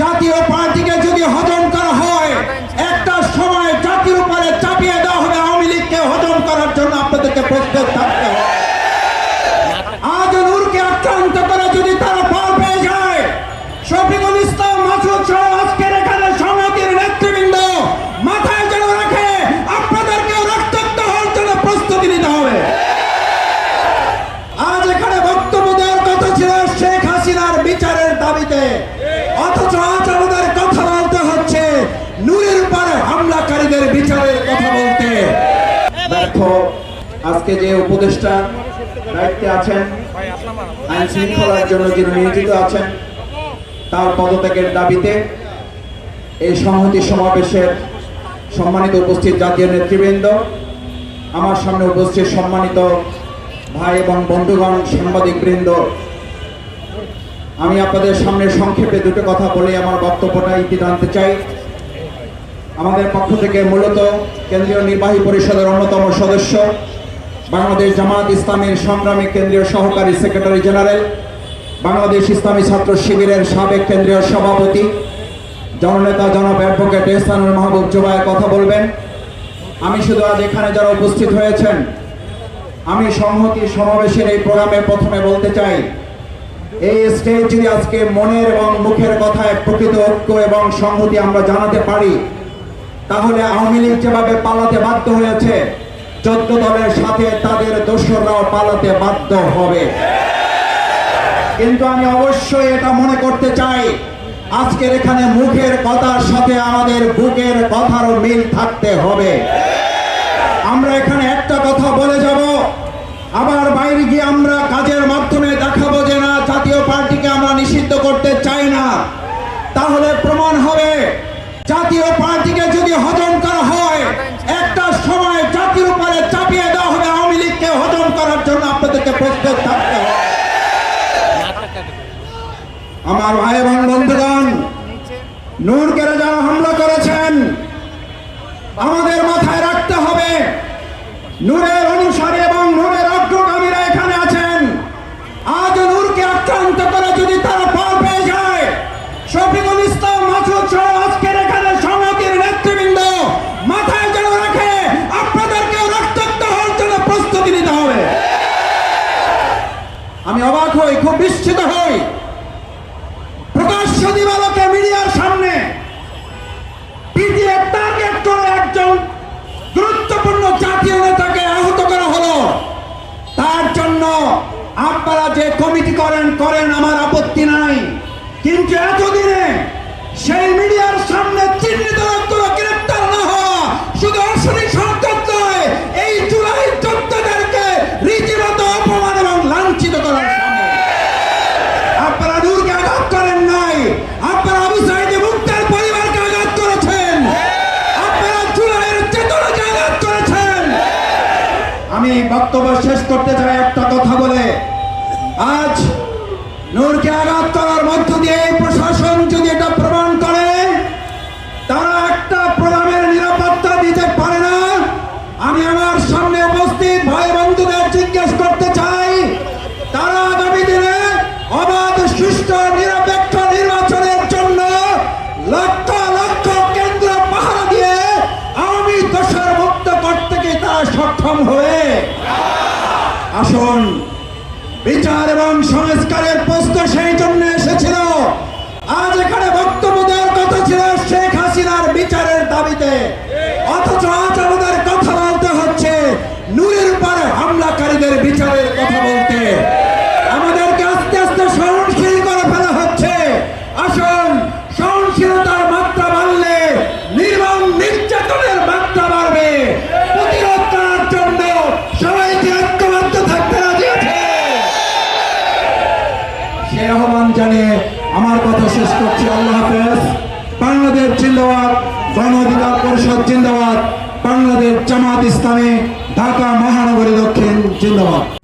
জাতীয় পার্টিকে যদি হজম করা হয় একটা সময় জাতির উপরে চাপিয়ে দেওয়া হবে আওয়ামী লীগকে হজম করার জন্য আপনাদেরকে প্রস্তুত থাকতে হবে আজ নূরকে আক্রান্ত করে যদি তারা ফল পেয়ে যায় শফিকুল ইসলাম মাসুদ সহ আজকের এখানে সমিতির নেতৃবৃন্দ মাথায় যেন রাখে আপনাদেরকেও রক্তাক্ত হওয়ার জন্য প্রস্তুতি নিতে হবে আজ এখানে বক্তব্য দেওয়ার কথা ছিল শেখ হাসিনার বিচারের দাবিতে অথচ আজ আমাদের কথা বলতে হচ্ছে নূরের উপরে হামলাকারীদের বিচারের কথা বলতে ব্যর্থ। আজকে যে উপদেষ্টা দায়িত্বে আছেন, আইন শৃঙ্খলার জন্য যিনি নিয়োজিত আছেন, তার পদত্যাগের দাবিতে এই সংহতি সমাবেশের সম্মানিত উপস্থিত জাতীয় নেতৃবৃন্দ, আমার সামনে উপস্থিত সম্মানিত ভাই এবং বন্ধুগণ সাংবাদিক বৃন্দ আমি আপনাদের সামনে সংক্ষেপে দুটো কথা বলে আমার বক্তব্যটা ইতি টানতে চাই। আমাদের পক্ষ থেকে মূলত কেন্দ্রীয় নির্বাহী পরিষদের অন্যতম সদস্য, বাংলাদেশ জামাত ইসলামের সংগ্রামী কেন্দ্রীয় সহকারী সেক্রেটারি জেনারেল, বাংলাদেশ ইসলামী ছাত্র শিবিরের সাবেক কেন্দ্রীয় সভাপতি, জননেতা জনাব অ্যাডভোকেট এহসানুল মাহবুব জোবায় কথা বলবেন। আমি শুধু আজ এখানে যারা উপস্থিত হয়েছেন, আমি সংহতি সমাবেশের এই প্রোগ্রামে প্রথমে বলতে চাই, এই স্টেজ যদি আজকে মনের এবং মুখের কথায় প্রকৃত ঐক্য এবং সংহতি আমরা জানাতে পারি। তাহলে আওয়ামী লীগ যেভাবে পালাতে বাধ্য হয়েছে চোদ্দ দলের সাথে তাদের দোসররাও পালাতে বাধ্য হবে। কিন্তু আমি অবশ্যই এটা মনে করতে চাই, আজকের এখানে মুখের কথার সাথে আমাদের বুকের কথারও মিল থাকতে হবে। আমরা এখানে একটা কথা বলে যাব, আবার বাইরে গিয়ে আমরা কাজের মাধ্যমে দেখাবো যে না, জাতীয় পার্টিকে আমরা নিষিদ্ধ করতে চাই না। তাহলে প্রমাণ হবে, জাতীয় পার্টিকে যদি হজম করা হয় একটা সময় জাতির উপরে চাপিয়ে দেওয়া হবে আওয়ামী লীগকে হজম করার জন্য আপনাদেরকে প্রস্তুত থাকতে হবে আমার ভাই এবং বন্ধুগণ নূরকে যারা হামলা করেছেন। আমাদের মাথায় রাখতে হবে, নূরের অনুসারী এবং নূরের অগ্রগামীরা এখানে আছেন। আজ নূরকে আক্রান্ত করে যদি তারা ফল পেয়ে যায়, শফিকুল ইসলাম, মাসুদ সহ আজকের এখানে সমিতির নেতৃবৃন্দ মাথায় যেন রাখে আপনাদেরকে রক্তাক্ত হওয়ার জন্য প্রস্তুতি নিতে হবে। আমি অবাক হই, খুব বিস্মিত হই প্রকাশ্য দিবালোকে মিডিয়ার সামনে পিটিএফ টার্গেট করে একজন গুরুত্বপূর্ণ জাতীয় নেতাকে আহত করা হলো তার জন্য আপনারা যে কমিটি করেন, আমার আপত্তি নাই। কিন্তু এতদিনে সেই মিডিয়ার সামনে চিহ্নিত লোকগুলো আমি বক্তব্য শেষ করতে চাই একটা কথা বলে। আজ নূরকে আঘাত করার মধ্য দিয়ে এই প্রশাসন যদি এটা প্রমাণ করে তারা একটা প্রোগ্রামের নিরাপত্তা দিতে পারে না আমি আমার সামনে উপস্থিত ভাই বন্ধুদের জিজ্ঞেস করতে চাই তারা আগামী দিনে অবাধ সুষ্ঠু নিরপেক্ষ নির্বাচনের জন্য লক্ষ লক্ষ কেন্দ্র পাহারা দিয়ে আওয়ামী দোষের মুক্ত করতে কি তারা সক্ষম হবে আসুন। বিচার এবং সংস্কারের প্রশ্ন সেই জন্য এসেছিল। আজ সে আহ্বান জানিয়ে আমার কথা শেষ করছি, আল্লাহ হাফেজ। বাংলাদেশ জিন্দাবাদ, গণ অধিকার পরিষদ জিন্দাবাদ, বাংলাদেশ জামাত ইসলামী, ঢাকা মহানগরী দক্ষিণ জিন্দাবাদ।